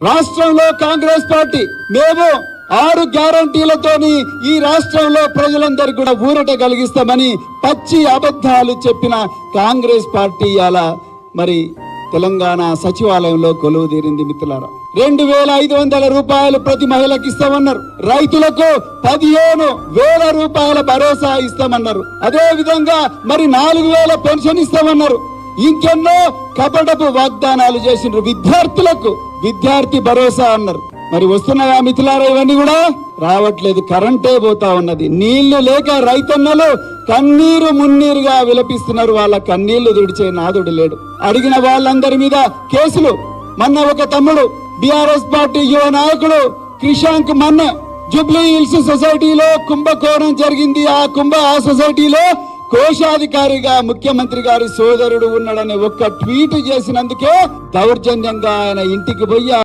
రాష్ట్రంలో కాంగ్రెస్ పార్టీ మేము ఆరు గ్యారంటీలతోని ఈ రాష్ట్రంలో ప్రజలందరికీ కూడా ఊరట కలిగిస్తామని పచ్చి అబద్ధాలు చెప్పిన కాంగ్రెస్ పార్టీ అలా మరి తెలంగాణ సచివాలయంలో కొలువు తీరింది మిత్రులారా. రెండు వేల ఐదు వందల రూపాయలు ప్రతి మహిళకి ఇస్తామన్నారు. రైతులకు పదిహేను వేల రూపాయల భరోసా ఇస్తామన్నారు. అదే విధంగా మరి నాలుగు వేల పెన్షన్ ఇస్తామన్నారు. ఇంకెన్నో కపటపు వాగ్దానాలు చేసిండ్రు విద్యార్థులకు. విద్యార్థి భరోసా అన్నారు. మరి వస్తున్నాయా మిథులారా ఇవన్నీ కూడా? రావట్లేదు కరెంటే పోతా ఉన్నది. నీళ్ళు లేక రైతన్నలు కన్నీరు మున్నీరుగా విలపిస్తున్నారు. వాళ్ళ కన్నీళ్ళు తుడిచే నాదుడు లేడు. అడిగిన వాళ్ళందరి మీద కేసులు. మొన్న ఒక తమ్ముడు బిఆర్ఎస్ పార్టీ యువ నాయకుడు క్రిషాంక్ మన్న జూబ్లీ హిల్స్ సొసైటీలో కుంభకోణం జరిగింది. ఆ కుంభ ఆ సొసైటీలో కోశాధికారిగా ముఖ్యమంత్రి గారి సోదరుడు ఉన్నాడని ఒక్క ట్వీట్ చేసినందుకే దౌర్జన్యంగా ఆయన ఇంటికి పోయి